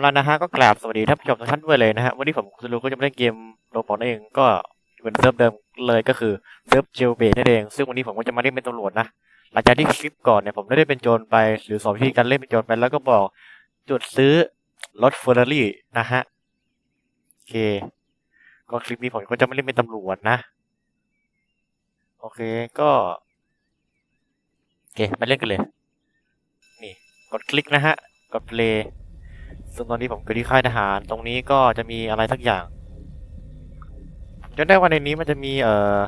แล้วนะฮะก็กราบสวัสดีท่านผู้ชมทุกท่านด้วยเลยนะฮะวันนี้ผมคุณรู้ก็จะมาเล่นเกมโรบอทนั่นเองก็เป็นเซิร์ฟเดิมเลยก็คือเซิร์ฟเจลเบนั่นเองซึ่งวันนี้ผมก็จะมาเล่นเป็นตำรวจนะหลังจากที่คลิปก่อนเนี่ยผมได้เล่นเป็นโจรไปหรือสอนวิธีการเล่นเป็นโจรไปแล้วก็บอกจุดซื้อรถเฟอร์รารี่นะฮะโอเค ก็คลิปนี้ผมก็จะไม่เล่นเป็นตำรวจนะ โอเคก็โอเคมาเล่นกันเลย นี่กดคลิกนะฮะกด play ซึ่งตอนนี้ผมก็ที่ค่ายทหาร ตรงนี้ก็จะมีอะไรสักอย่างจนได้ว่าในนี้มันจะมีเอ่อ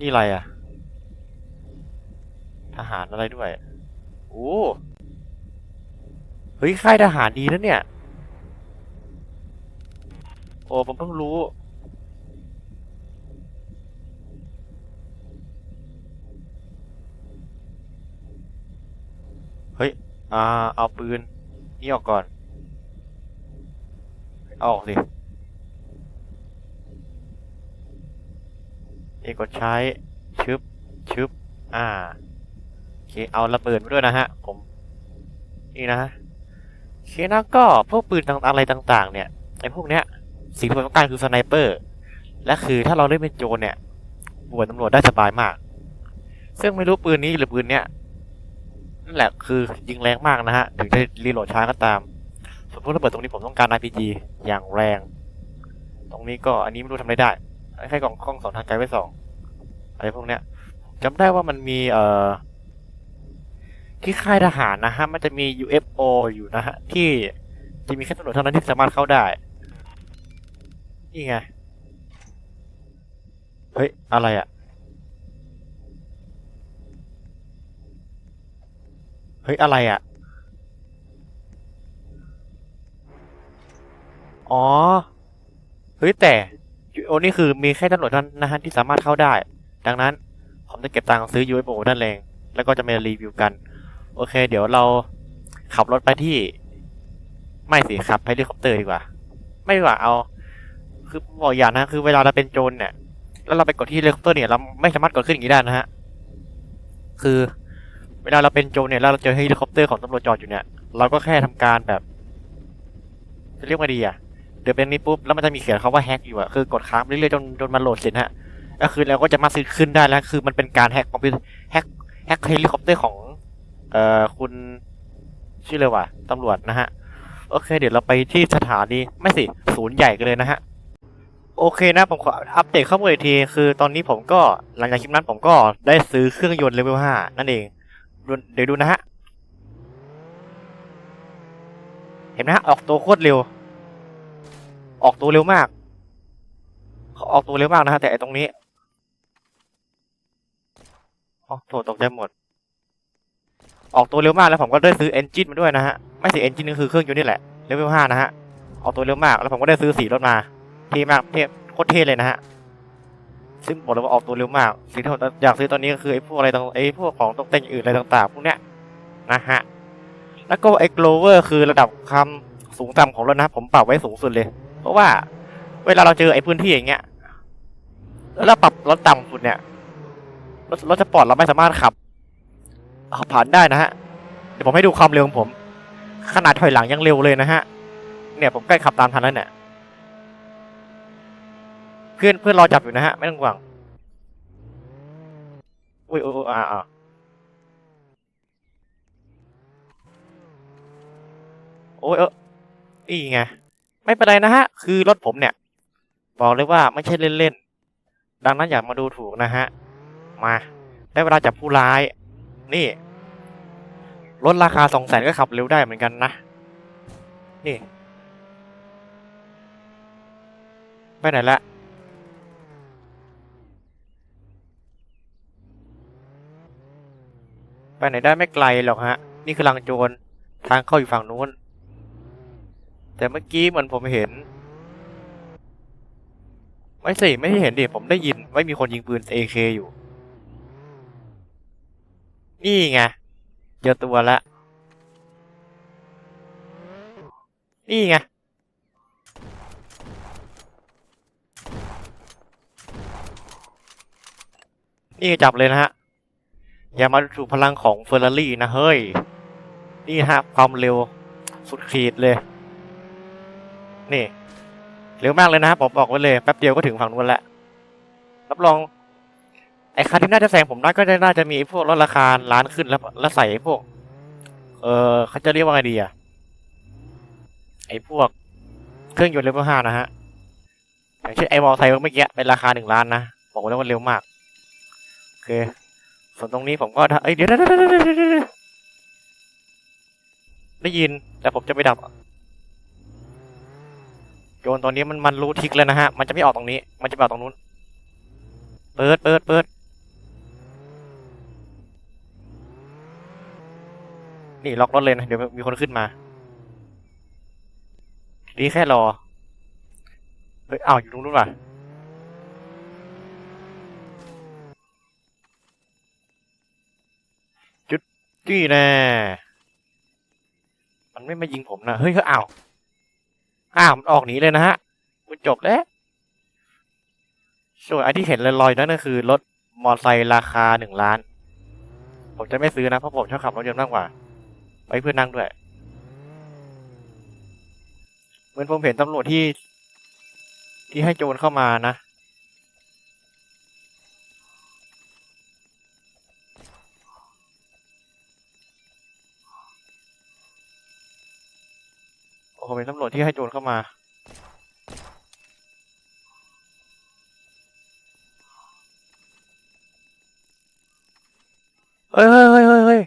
นี่อะไรอะทหารอะไรด้วย โอ้เฮ้ยค่ายทหารดีนะเนี่ย โอ้ผมเพิ่งรู้ เฮ้ย อ่า เอาปืน นี่ออกก่อน เอาออกสิเอกดใช้ ชึบ ชึบ อ่า โอเค เอาระเบิดมาด้วยนะฮะ ผม นี่นะฮะโอเคนะก็พวกปืนต่างอะไรต่าง ๆ เนี่ยไอ้พวกเนี้ย สิ่งที่ผมต้องการคือสไนเปอร์ และคือถ้าเราเล่นเป็นโจรเนี่ยบวชตำรวจได้สบายมาก ซึ่งไม่รู้ปืนนี้หรือปืนเนี้ย นั่นแหละคือยิงแรงมากนะฮะ ถึงจะรีโหลดช้าก็ตามส่วนพวกระเบิดตรงนี้ผมต้องการ RPG อย่างแรง ตรงนี้ก็อันนี้ไม่รู้ทำอะไรได้แค่กล่องกล้องสองทางไกลไว้สองอะไรพวกเนี้ยจำได้ว่ามันมีเอ่อที่ค่ายทหารนะฮะ มันจะมี UFO อยู่นะฮะ ที่จะมีแค่ตำรวจเท่านั้นที่สามารถเข้าได้ นี่ไง เฮ้ย อะไรอะ ฮ้ย อะไรอะ่ะ อ๋อ เฮ้ย แต่โอนี่คือมีแค่ตำรวจเท่านั้นนะฮะที่สามารถเข้าได้ ดังนั้น ผมจะเก็บตังค์ซื้อ UFO นั่นเอง แล้วก็จะมารีวิวกัน โอเค เดี๋ยวเราขับรถไปที่ ไม่สิขับไปเฮลิคอปเตอร์ดีกว่า ไม่ดีกว่าเอา คือบอกอย่างนะ คือเวลาเราเป็นโจรเนี่ย แล้วเราไปกดที่เฮลิคอปเตอร์เนี่ย เราไม่สามารถกดขึ้นอย่างนี้ได้นะฮะ คือ วลาเราเป็นโจรเนี่ยแล้วเราเจอเฮลิคอปเตอร์ของตำรวจจอดอยู่เนี่ย เราก็แค่ทำการแบบจะเรียกว่าดีอะ เดี๋ยวเป็นนี้ปุ๊บแล้วมันจะมีเขียนคาว่าแฮกอยู่อะคือกดค้างเรื่อยๆจนจนมันโหลดเสร็จฮะก็คือเราก็จะมาซื้อขึ้นได้แล้ว คือมันเป็นการแฮกคอมพิวแฮกแฮกเฮลิคอปเตอร์ของเอ่อคุณชื่อเลยว่าตำรวจนะฮะโอเค เดี๋ยวเราไปที่สถานีไม่สิศูนย์ใหญ่กันเลยนะฮะโอเคนะผมขออัปเดตข้อมูลอีกที คือตอนนี้ผมก็หลังจากคลิปนั้นผมก็ได้ซื้อเครื่องยนต์เลเวลห้านั่นเอง เดี๋ยวดูนะฮะ เห็นไหมฮะ ออกตัวโคตรเร็ว ออกตัวเร็วมากเขาออกตัวเร็วมากนะฮะ แต่ไอตรงนี้อ๋อโถตกใจหมด ออกตัวเร็วมากแล้วผมก็ได้ซื้อเอนจินมาด้วยนะฮะ ไม่สิเอนจินก็คือเครื่องยนต์นี่แหละเลเวลห้านะฮะ ออกตัวเร็วมาก แล้วผมก็ได้ซื้อสีรถมา เท่มาก เท่โคตรเท่เลยนะฮะ ซึ่งบอกเลยว่าออกตัวเร็วมาก สิ่งที่ผมอยากซื้อตอนนี้ก็คือไอ้พวกอะไรต่างไอ้พวกของตกแต่งอื่นอะไรต่างๆ พวกเนี้ยนะฮะ แล้วก็ไอ้โกลเวอร์คือระดับควาสูงต่ำของรถนะครับผมปรับไว้สูงสุดเลย เพราะว่าเวลาเราเจอไอ้พื้นที่อย่างเงี้ย แล้วเราปรับรถต่ำสุดเนี่ยรถรถสปอร์ตเราไม่สามารถขับผ่านได้นะฮะ เดี๋ยวผมให้ดูความเร็วของผม ขนาดถอยหลังยังเร็วเลยนะฮะ เนี่ยผมใกล้ขับตามทันแล้วเนี่ย เพื่อนเพื่อนรอจับอยู่นะฮะ ไม่ต้องห่วงอุ้ยอุ้ยอุ้ยอ่าอ่าโอ้ยเออนี่ไง ไม่เป็นไรนะฮะ คือรถผมเนี่ย บอกเลยว่าไม่ใช่เล่นๆ ดังนั้นอย่ามาดูถูกนะฮะ มา ได้เวลาจับผู้ร้าย นี่ รถราคาสองแสนก็ขับเร็วได้เหมือนกันนะ นี่ ไปไหนละ ไปไหนได้ไม่ไกลหรอกฮะ นี่คือลังโจรทางเข้าอยู่ฝั่งนู้น แต่เมื่อกี้เหมือนผมเห็น ไม่สิ ไม่เห็นดิ ผมได้ยินว่มีคนยิงปืน AK อยู่ นี่ไงเจอตัวล้วนี่ไงนี่จับเลยนะฮะ อย่ามาถูกพลังของเฟอร์รารี่นะเฮ้ย นี่ฮะความเร็วสุดขีดเลย นี่ เร็วมากเลยนะผมบอกไว้เลยแป๊บเดียวก็ถึงฝั่งนู้นแล้วรับรอง ไอ้คันที่น่าจะแซงผมได้ก็น่าจะมีไอพวกลดราคาร้านขึ้นแล้วแล้วใส่ไอพวก เออเขาจะเรียกว่าไงดีอะไอ้พวกเครื่องยนต์เลเวลห้านะฮะอย่างเช่นไอ้มอไซค์เมื่อกี้เป็นราคาหนึ่งล้านนะบอกไว้แล้วว่าเร็วมาก โอเค ส่วนตรงนี้ผมก็ถ้าเอ้ยเดี๋ยวเดี๋ยวเดี๋ยวเดี๋ยวเดี๋ยวเดี๋ยวได้ยิน แต่ผมจะไปดับโยนตอนนี้มันมันรู้ทิกแล้วนะฮะ มันจะไม่ออกตรงนี้ มันจะไปออกตรงนู้น เปิดเปิดเปิดนี่ล็อกรถเลยนะ เดี๋ยวมีคนขึ้นมา ดีแค่รอ เฮ้ยอ้าวอยู่ตรงนู้นว่ะ จี้แน่มันไม่มายิงผมนะ เฮ้ยเฮ้ยอ้าว อ้าว มันออกหนีเลยนะฮะมันจบแล้วส่วนอันที่เห็นลอยๆนั่นก็คือรถมอเตอร์ไซค์ราคาหนึ่งล้าน ผมจะไม่ซื้อนะ เพราะผมชอบขับรถยนต์มากกว่าไว้เพื่อนนั่งด้วย เหมือนผมเห็นตำรวจที่ ที่ให้โจรเข้ามานะ โอ้โหเป็นตำรวจที่ให้โจรเข้ามาเฮ้ยเฮ้ยเฮ้ยเฮ้ยเฮ้ย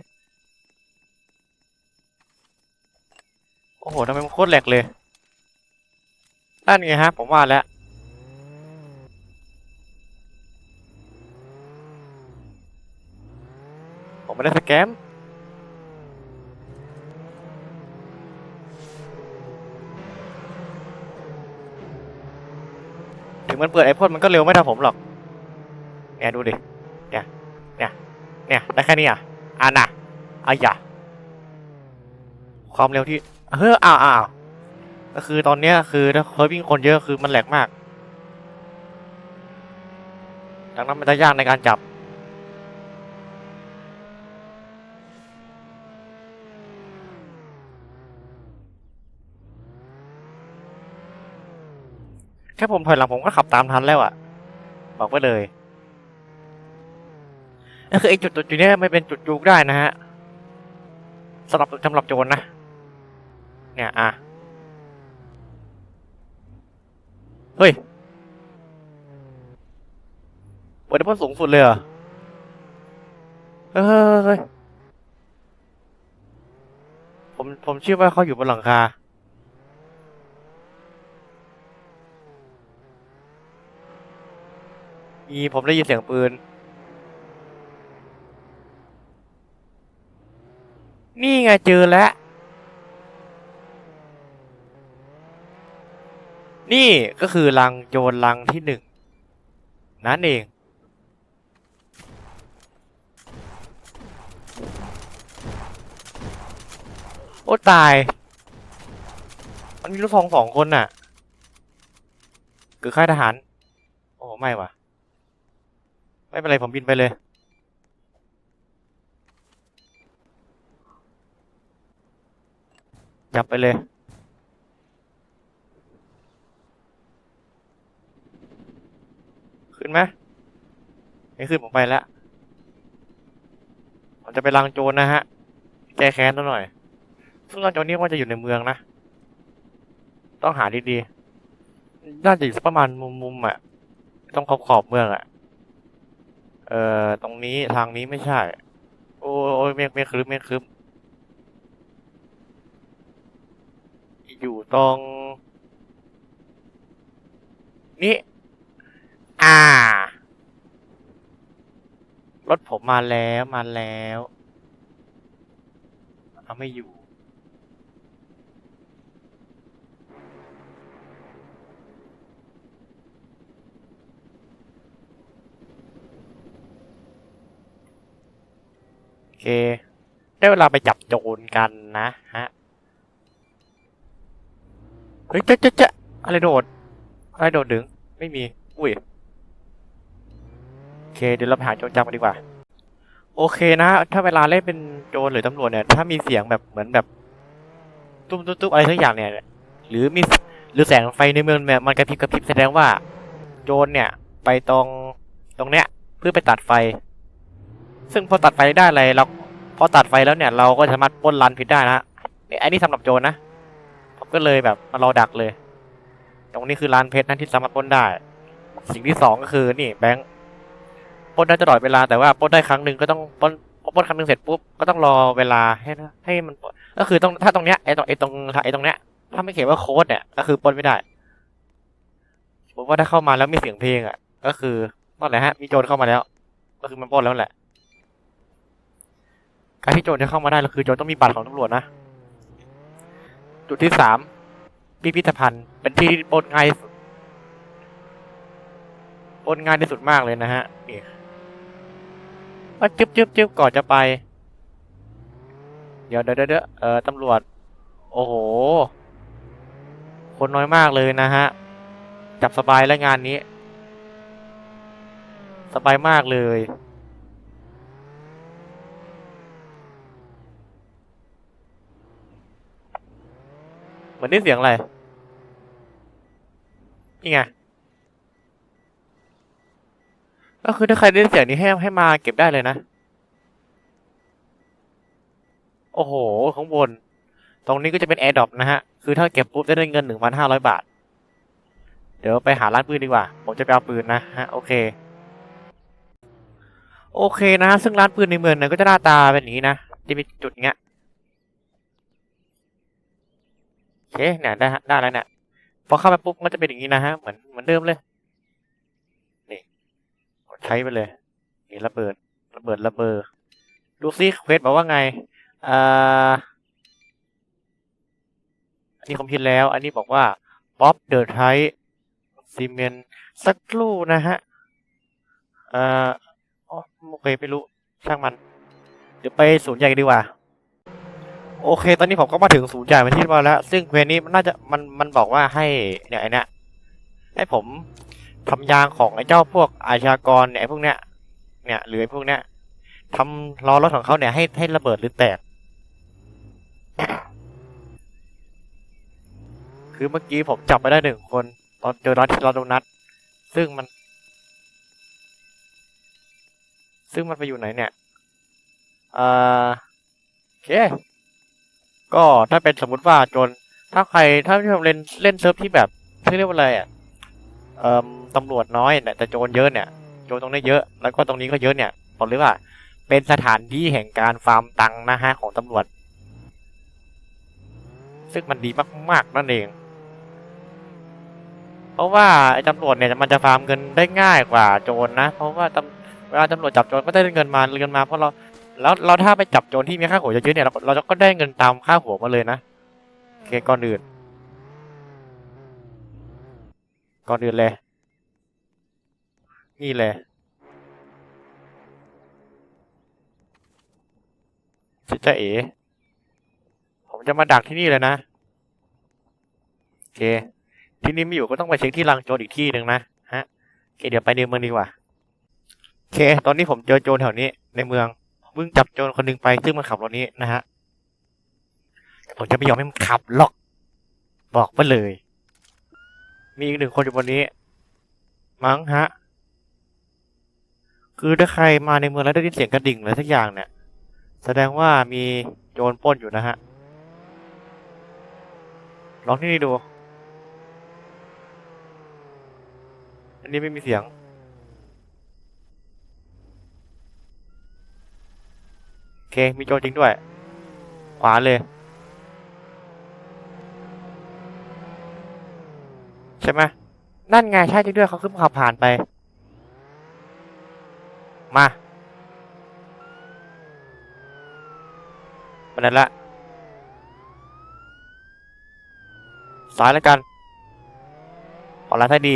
โอ้โหทำไมมันโคตรแหลกเลย นั่นไงฮะ ผมว่าแล้วผมไม่ได้สแกม มันเปิดไอพ่นมันก็เร็วไม่เท่าผมหรอกเนี่ยดูดิ เนี่ย เนี่ย เนี่ยได้แค่นี้อะอ่าน่ะอายะความเร็วที่ เฮ้ออ้าวอ้าวก็คือตอนเนี้ยคือถ้าเคยวิ่งคนเยอะคือมันแหลกมาก ดังนั้นมันจะยากในการจับ ค่ผมถอยหลังผมก็ขับตามทันแล้วอะ่ะบอกไว้เลยนั่นคือไอ้จุดจุดจุดนี้ไม่เป็นจุดยูกได้นะฮะสำหรับสำหรับโจรนะ เนี่ยอะเฮ้ยเปิดได้พ้นสูงสุดเลยเหรอเฮ้ยผมผมเชื่อว่าเขาอยู่บนหลังคา มีผมได้ยินเสียงปืน นี่ไงเจอแล้ว นี่ก็คือรังโจรรังที่หนึ่ง นั่นเอง โอ้ตาย มันมีลูกซองสองคนน่ะ คือค่ายทหาร โอ้ ไม่ว่ะ ไม่เป็นไรผมบินไปเลย จับไปเลยขึ้นไหมไม่ขึ้นผมไปแล้วผมจะไปลังโจรนะฮะ แก้แค้นตัวหน่อย ซึ่งลังโจรนี่ว่าจะอยู่ในเมืองนะ ต้องหาดีๆ น่าจะอยู่สักประมาณมุมๆอะ ต้องขอบขอบเมืองอะ เอ่อ ตรงนี้ทางนี้ไม่ใช่ โอ้ยเมฆเมฆครึ้มเมฆครึ้มอยู่ตรง นี่อ่า รถผมมาแล้วมาแล้วเอาไม่อยู่ เค ได้เวลาไปจับโจรกันนะฮะ เฮ้ยเจ๊เจ๊เจ๊อะไรโดด อะไรโดดดึง ไม่มี อุ้ย โอเค เดี๋ยวเราไปหาโจรจับกันดีกว่า โอเคนะ ถ้าเวลาเล่นเป็นโจรหรือตำรวจเนี่ย ถ้ามีเสียงแบบเหมือนแบบ ตุ้มตุ้มตุ้มอะไรสักอย่างเนี่ย หรือมีหรือแสงไฟในเมืองเนี่ยมันกระพริบกระพริบแสดงว่า โจรเนี่ย ไปตรงตรงเนี้ยเพื่อไปตัดไฟ ซึ่งพอตัดไฟได้อะไรเราพอตัดไฟแล้วเนี่ย เราก็สามารถปล้นรันผิดได้นะฮะนี่ยอันนี้สำหรับโจรนะผมก็เลยแบบมารอดักเลย ตรงนี้คือร้านเพชรนั่นที่สามารถปล้นได้ สิ่งที่สองก็คือนี่แบงค์ปล้นได้ตลอดเวลาแต่ว่าปล้นได้ครั้งหนึ่งก็ต้องปล้นพอปล้นครั้งหนึ่งเสร็จปุ๊บก็ต้องรอเวลาให้ให้มันป้นก็คือต้องถ้าตรงเนี้ยไอ้ตรงไอ้ตรงไอ้ตรงเนี้ยถ้าไม่เขียนว่าโค้ดเนี่ยก็คือปล้นไม่ได้ผมว่าถ้าเข้ามาแล้วมีเสียงเพลงอะ ก็คือนั่นแหละฮะมีโจรเข้ามาแล้ว ก็คือมันปล้นแล้วแหละ การที่โจรจะเข้ามาได้ก็คือโจรต้องมีบัตรของตำรวจนะ จุดที่สามพิพิธภัณฑ์ เป็นที่ปนง่ายสุดปนง่ายที่สุดมากเลยนะฮะนี่ว่าจึ๊บจึ๊บจึ๊บก่อนจะไป เดี๋ยวเดี๋ยวเดี๋ยวเออตำรวจ โอ้โห คนน้อยมากเลยนะฮะ จับสบายแล้วงานนี้ สบายมากเลย มือนได้เสียงอะไร นี่ไง ก็คือถ้าใครได้เสียงนี้ให้ให้มาเก็บได้เลยนะ โอ้โห ข้างบน ตรงนี้ก็จะเป็นแอร์ดรอปนะฮะ คือถ้าเก็บปุ๊บจะได้เงินหนึ่งพันห้าร้อยบาท เดี๋ยวไปหาร้านปืนดีกว่า ผมจะไปเอาปืนนะฮะ โอเค โอเคนะฮะซึ่งร้านปืนในเมืองเนี่ยก็จะหน้าตาเป็นอย่างนี้นะ จะมีจุดเงี้ย โอ เคเนี่ยได้ฮะได้แล้วเนี่ยพอเข้าไปปุ๊บมันจะเป็นอย่างนี้นะฮะเหมือนเหมือนเดิมเลยนี่กดใช้ไปเลยนี่ระเบิดระเบิดระเบิดดูซิเควสบอกว่าไงอ่าอันนี้ผมพิมพ์แล้ว อันนี้บอกว่าป๊อปเดอะไทซีเมนสักครู่นะฮะเอ่ออ๋อโอเคไม่รู้ช่างมัน เดี๋ยวไปศูนย์ใหญ่ดีกว่า โอเค ตอนนี้ผมก็มาถึงศูนย์ใหญ่เป็นที่เรียบร้อยแล้ว ซึ่งเพลงนี้มันน่าจะมันมันบอกว่าให้เนี่ยไอเนี้ยให้ผมทำยางของไอ้เจ้าพวกอาชญากรเนี่ยไอ้พวกเนี้ยเนี่ยหรือไอ้พวกเนี้ยทำล้อรถของเขาเนี่ยให้ให้ระเบิดหรือแตก คือเมื่อกี้ผมจับไปได้หนึ่งคนตอนเจอร้านที่เราโดนัทซึ่งมัน ซึ่งมันไปอยู่ไหนเนี่ยอ่าโอเค ก็ถ้าเป็นสมมุติว่าโจนถ้าใครถ้าที่ผมเล่นเล่นเซิร์ฟที่แบบที่เรียกว่าอะไรอะเอ่อตำรวจน้อยเนี่ยแต่โจรเยอะเนี่ยโจรตรงนี้เยอะ แล้วก็ตรงนี้ก็เยอะเนี่ยบอกเลยว่าเป็นสถานที่แห่งการฟาร์มตังค์นะฮะของตำรวจ ซึ่งมันดีมากๆนั่นเอง เพราะว่าไอ้ตำรวจเนี่ยมันจะฟาร์มเงินได้ง่ายกว่าโจรนะ เพราะว่าตำเวลาตำรวจจับโจรก็ได้เงินมาเงินมาเพราะเรา แล้วเราถ้าไปจับโจรที่มีค่าหัวเยอะๆเนี่ยเราเราก็ได้เงินตามค่าหัวมาเลยนะโอเคก่อนอื่น ก่อนอื่นเลย นี่เลยจะจะเอ๋ผมจะมาดักที่นี่เลยนะโอเค ที่นี่ไม่อยู่ก็ต้องไปเช็คที่รังโจรอีกที่หนึ่งนะฮะโอเคเดี๋ยวไปในเมืองดีกว่าโอเค ตอนนี้ผมเจอโจรแถวนี้ในเมือง เพิ่งจับโจรคนหนึ่งไปซึ่งมันขับรถนี้นะฮะผมจะไม่ยอมให้มันขับหรอก บอกไปเลย มีอีกหนึ่งคนอยู่บนนี้ มั้งฮะ คือถ้าใครมาในเมืองแล้วได้ยินเสียงกระดิ่งอะไรสักอย่างเนี่ย แสดงว่ามีโจรปล้นอยู่นะฮะ ลองที่นี่ดู อันนี้ไม่มีเสียง โอ เค มีโจรจริงด้วย ขวาเลย ใช่ไหมนั่นไงใช่จริงด้วยเขาขึ้นขับผ่านไป มามันนั้นละซ้ายแล้วกันขอร้านให้ดี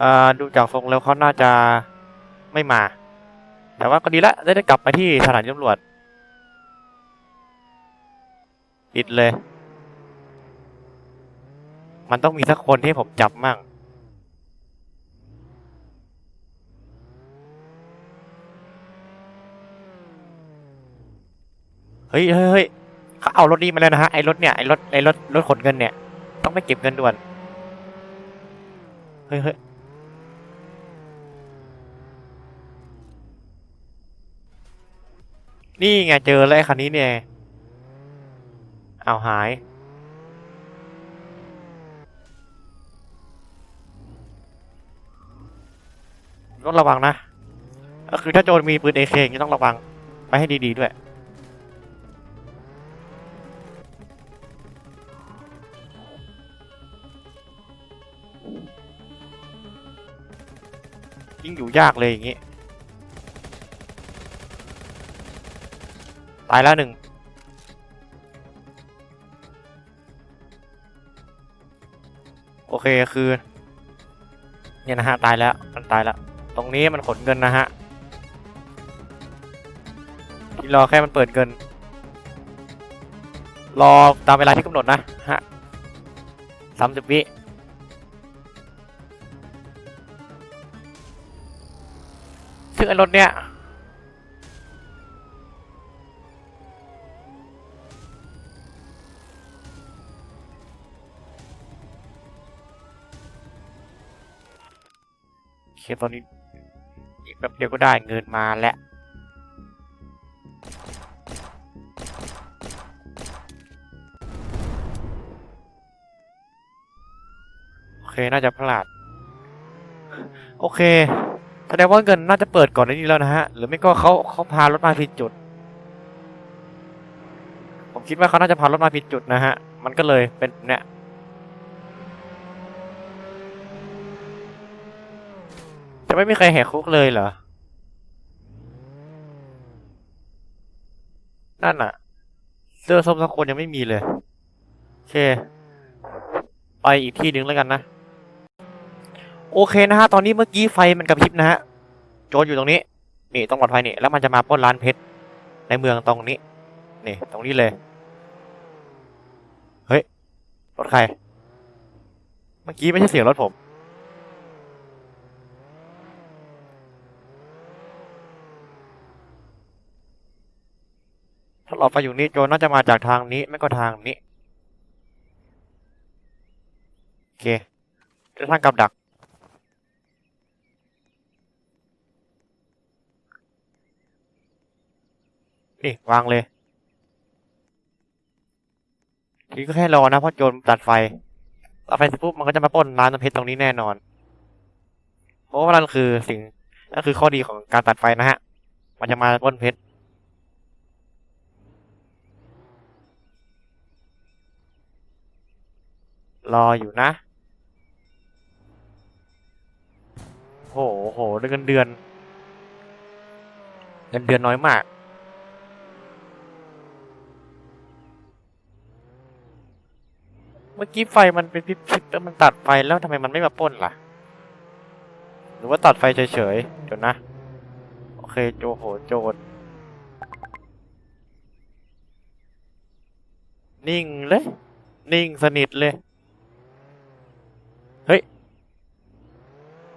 อ่าดูจากทรงแล้วเขาน่าจะ ไม่มา แต่ว่าก็ดีละได้ได้กลับไปที่สถานีตำรวจปิดเลย มันต้องมีสักคนที่ผมจับมั่งฮ้ยเฮ้ยเฮ้ยเขาเอารถนี้มาแล้วนะฮะ ไอ้รถเนี่ย ไอ้รถ ไอ้รถ รถขนเงินเนี่ย ต้องไปเก็บเงินด่วน เฮ้ยเฮ้ย นี่ไงเจอแล้วไอ้คันนี้เนี่ย เอาหาย ต้องระวังนะ ก็คือถ้าโจรมีปืนเอเคอย่งต้องระวัง ไปให้ดีๆด้วย ยิ่งอยู่ยากเลยอย่างนี้ ตายแล้วหนึ่งโอเคคือเนี่ยนะฮะตายแล้วมันตายแล้ว ตรงนี้มันขนเงินนะฮะที่รอแค่มันเปิดเงิน รอตามเวลาที่กำหนดนะฮะสามสิบวิซึ่งไอ้รถเนี้ย คตอนนี้อีกแป๊บเดียวก็ได้เงินมาแล้วโอเคน่าจะพลาด โอเคแสดงว่าเงินน่าจะเปิดก่อนในนี้แล้วนะฮะ หรือไม่ก็เขาเขาพารถมาผิดจุด ผมคิดว่าเขาน่าจะพารถมาผิดจุดนะฮะ มันก็เลยเป็นเนี่ย จะ ไม่มีใครแหกคุกเลยเหรอ นั่นน่ะเสื้อส้มสักคนยังไม่มีเลย โอเค ไปอีกที่หนึ่งแล้วกันนะ โอเคนะฮะ ตอนนี้เมื่อกี้ไฟมันกระพริบนะฮะ โจรอยู่ตรงนี้ นี่ต้องหลอดไฟนี่ แล้วมันจะมาปล้นร้านเพชรในเมืองตรงนี้ นี่ ตรงนี้เลย เฮ้ย รถใคร เมื่อกี้ไม่ใช่เสียงรถผม ถ้าหลอดไฟอยู่นี้โจรน่าจะมาจากทางนี้ ไม่ก็ทางนี้ โอเค จะทางกับดัก นี่ วางเลยทีนี้ก็แค่รอนะ เพราะโจรตัดไฟตัดไฟเสร็จปุ๊บมันก็จะมาป้นร้านน้ำเพชรตรงนี้แน่นอน เพราะว่านั่นคือสิ่งนั่นคือข้อดีของการตัดไฟนะฮะ มันจะมาป้นเพชร รออยู่นะ โหโหเงินเดือน เงินเดือนน้อยมาก เมื่อกี้ไฟมันเป็นพริบแล้วมันตัดไฟแล้วทำไมมันไม่มาป้นล่ะ หรือว่าตัดไฟเฉยๆเดี๋ยวนะ โอเคโจโหโจรนิ่งเลย นิ่งสนิทเลย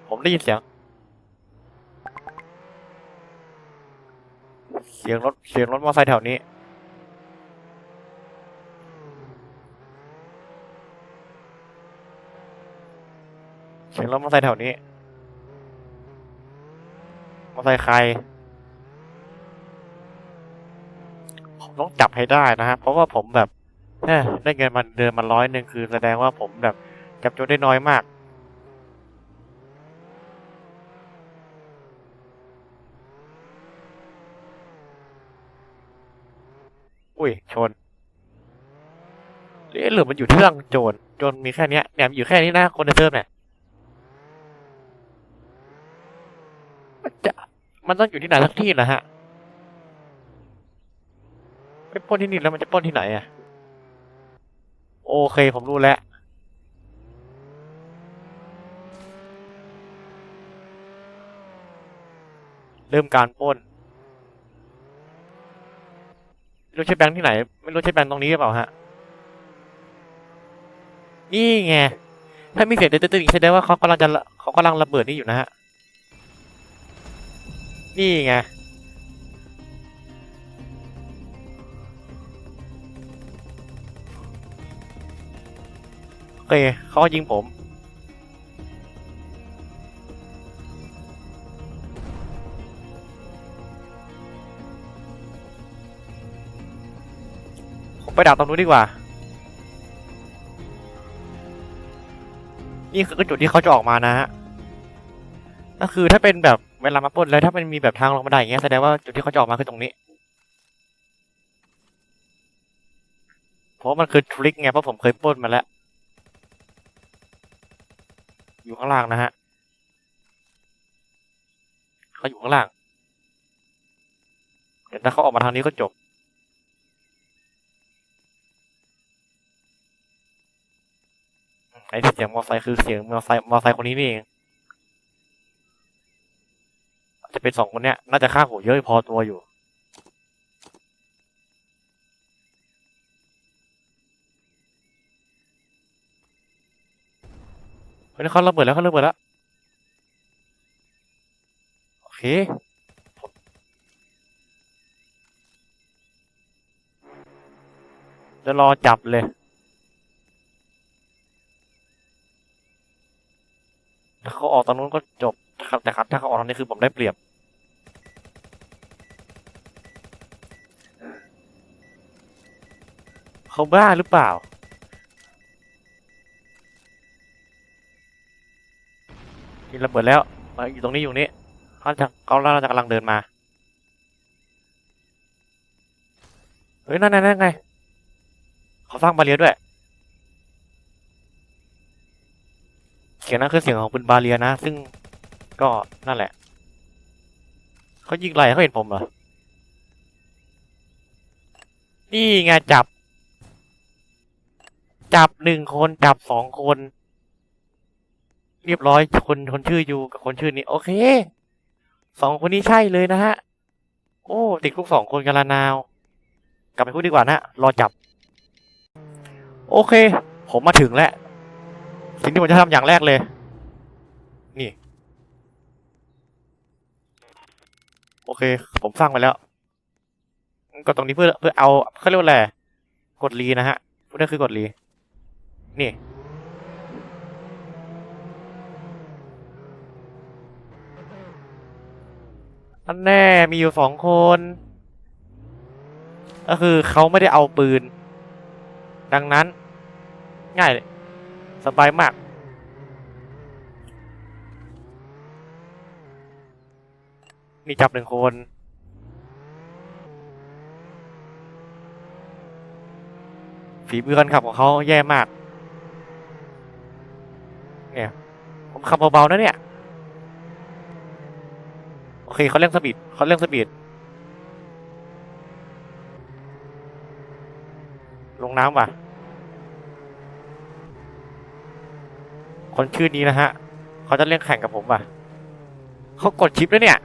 ผมได้ยินเสียง เสียงรถ เสียงรถมอเตอร์ไซค์แถวนี้ เสียงรถมอเตอร์ไซค์แถวนี้ มอเตอร์ไซค์ใคร ผมต้องจับให้ได้นะฮะ เพราะว่าผมแบบเอ้อได้เงินมาเดือนมาร้อยหนึ่งคือแสดงว่าผมแบบจับโจได้น้อยมาก อุ้ยชนเหรือมันอยู่ที่เรื่องโจรโจรมีแค่เนี้ยเนี่ยมันอยู่แค่นี้นะคนในเซิร์ฟเนี่ยมันจะมันต้องอยู่ที่ไหนสักที่แหละฮะไปป้นที่นี่แล้วมันจะป้นที่ไหนอะโอเคผมรู้แล้วเริ่มการป้น รู้ใช้แบงค์ที่ไหน ไม่รู้ใช้แบงค์ตรงนี้หรือเปล่าฮะ นี่ไง ถ้ามีเสียงตึ๊ดๆอีกแสดงว่าเขากำลังจะเขากำลังระเบิดนี่อยู่นะฮะ นี่ไงโอเคเขายิงผม ไปดักตรงนู้นดีกว่า นี่คือจุดที่เขาจะออกมานะฮะก็คือถ้าเป็นแบบเวลามาปล้นแล้วถ้ามันมีแบบทางลงบันไดอย่างเงี้ยแสดงว่าจุดที่เขาจะออกมาคือตรงนี้ เพราะมันคือทริคไงเพราะผมเคยปล้นมาแล้ว อยู่ข้างล่างนะฮะเขาอยู่ข้างล่างเดี๋ยวถ้าเขาออกมาทางนี้ก็จบ ไอ้ที่เสียงมอไซค์คือเสียงมอไซค์มอไซค์คนนี้นี่เองจะเป็นสองคนเนี้ยน่าจะฆ่าหัวเยอะพอตัวอยู่เฮ้ยเขาระเบิดแล้วเขาระเบิดแล้วโอเคจะรอจับเลย ถ้าเขาออกตอนนู้นก็จบครับแต่ครับถ้าเขาออกตอนนี้คือผมได้เปรียบ เขาบ้าหรือเปล่า มีระเบิดแล้วมาอยู่ตรงนี้อยู่นี้เขาจะเขาน่าจะกำลังเดินมา เฮ้ยนั่นนั่นนั่นไง เขาสร้างบาเรียด้วย สียงนั้นคือเสียงของปืนบาเรียนะ ซึ่งก็นั่นแหละ เขายิงไรเขาเห็นผมเหรอ นี่ไงจับ จับหนึ่งคนจับสองคน เรียบร้อยคนคนชื่อยูกับคนชื่อนี้ โอเคสองคนนี้ใช่เลยนะฮะ โอ้ติดคุกสองคนกันละนาว กลับไปคุกดีกว่านะรอจับ โอเค ผมมาถึงแล้ว สิ่งที่ผมจะทำอย่างแรกเลย นี่ โอเค ผมสร้างไปแล้วก็ตรงนี้เพื่อเพื่อเอาเขาเรียกว่าอะไรกดรีนะฮะพวกนี้คือกดรี นี่ อันแน่มีอยู่สองคน ก็คือเขาไม่ได้เอาปืน ดังนั้น ง่ายเลย สบายมากนี่จับหนึ่งคนฝีมือการขับของเขาแย่มาก เนี่ย ผมขับเบาๆนะเนี่ย โอเคเขาเร่งสปีดเขาเร่งสปีด ลงน้ำว่ะ คนชื่อนี้นะฮะเขาจะเล่นแข่งกับผมว่ะเขากดชิปแล้วเนี่ย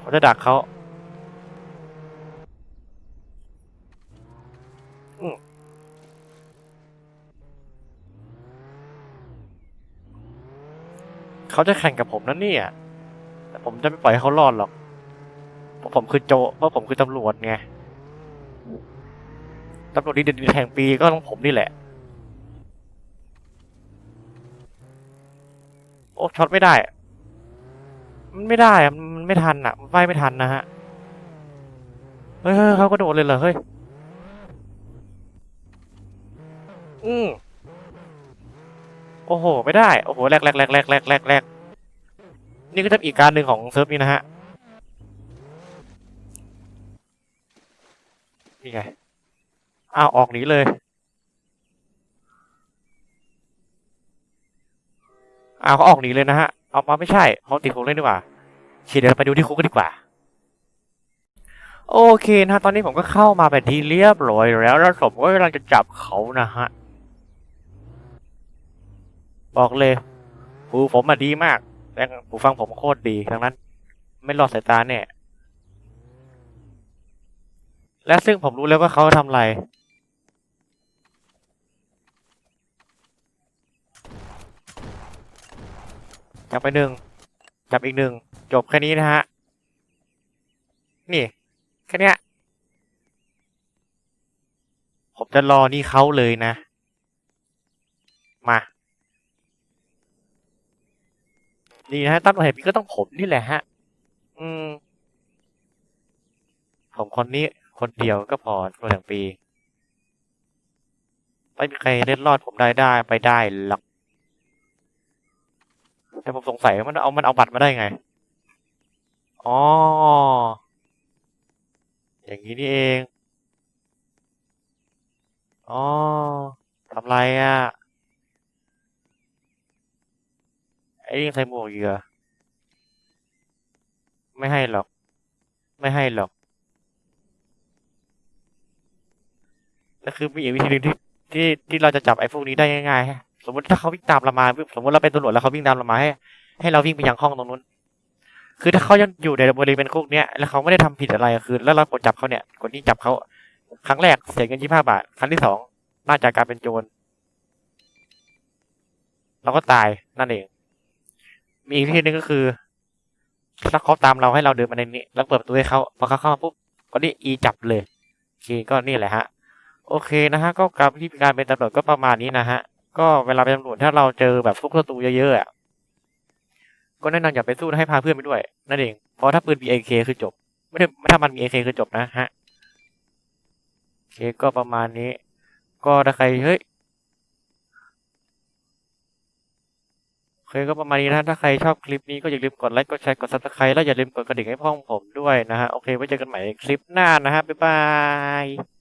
ผมจะดักเขาเขาจะแข่งกับผมนั่นเนี่ยแต่ผมจะไม่ปล่อยให้เขารอดหรอก เพราะผมคือโจ เพราะผมคือตำรวจไง ตำรวจดีเด่นแห่งปีก็ต้องผมนี่แหละ โอ้ช็อตไม่ได้ มันไม่ได้อะมันไม่ทันอะมันไฟไม่ทันนะฮะ เฮ้ยเขากระโดดเลยเหรอเฮ้ย อืมโอ้โห ไม่ได้ โอ้โหแรกแรกแรกแรกแรกแรกแรกนี่ก็จะอีกการหนึ่งของเซิร์ฟนี้นะฮะ นี่ไง อ้าวออกหนีเลย อ้าวเขาออกหนีเลยนะฮะออกมาไม่ใช่เขาติดคุกเลยดีกว่าโอเคเดี๋ยวเราไปดูที่คุกกันดีกว่า โอเคนะ ตอนนี้ผมก็เข้ามาเป็นที่เรียบร้อยแล้วแล้วผมก็กำลังจะจับเขานะฮะ บอกเลยหูผมมาดีมากแต่หูฟังผมโคตรดีทั้งนั้น ไม่รอดสายตาเนี่ยและซึ่งผมรู้แล้วว่าเขาทำอะไร จับไปหนึ่งจับอีกหนึ่งจบแค่นี้นะฮะ นี่แค่เนี้ยผมจะรอนี่เขาเลยนะ มา นี่นะฮะตำรวจแห่ปีก็ต้องผมนี่แหละฮะ อืม ผมคนนี้คนเดียวก็พอตำรวจแห่งปี ไม่มีใครเล่นรอดผมได้ได้ไปได้หรอก แต่ผมสงสัยว่ามันเอามันเอาบัตรมาได้ไง อ๋อ อย่างนี้นี่เอง อ๋อทำไรอะ ไอ้ยังใส่หมวกอยู่เหรอไม่ให้หรอก ไม่ให้หรอกแล้วคือมีอีกวิธีหนึ่งที่ที่ที่เราจะจับไอ้พวกนี้ได้ง่ายๆฮะ สมมติถ้าเขาวิ่งตามเรามาสมมติเราเป็นตำรวจแล้วเขาวิ่งตามเรามาให้ให้เราวิ่งไปยังห้องตรงนู้น คือถ้าเขายังอยู่ในบริเวณคุกเนี้ยแล้วเขาไม่ได้ทำผิดอะไรคือแล้วเรากดจับเขาเนี่ยกดที่จับเขาครั้งแรกเสียเงินยี่ห้าบาท ครั้งที่สองน่าจะกลายเป็นโจรเราก็ตายนั่นเอง มีอีกวิธีหนึ่งก็คือถ้าเขาตามเราให้เราเดินมาในนี้ แล้วเปิดประตูให้เขาพอเขาเข้ามาปุ๊บก็นี่อีจับเลยโอเคก็นี่แหละฮะ โอเคนะฮะ ก็การที่การเป็นตำรวจก็ประมาณนี้นะฮะ ก็เวลาเป็นตำรวจถ้าเราเจอแบบพวกศัตรูเยอะๆอะก็แนะนำอย่าไปสู้ให้พาเพื่อนไปด้วย นั่นเอง เพราะถ้าปืน BAK คือจบ ไม่ได้ไม่ถ้ามันมี AK คือจบนะฮะโอเคก็ประมาณนี้ ก็ถ้าใครเฮ้ยโอเคก็ประมาณนี้นะถ้าใครชอบคลิปนี้ก็อย่าลืมกดไลค์ กดแชร์ กด subscribe แล้วอย่าลืมกดกระดิ่งให้พ่องผมด้วยนะฮะ โอเค ไว้เจอกันใหม่คลิปหน้านะฮะ บ๊ายบาย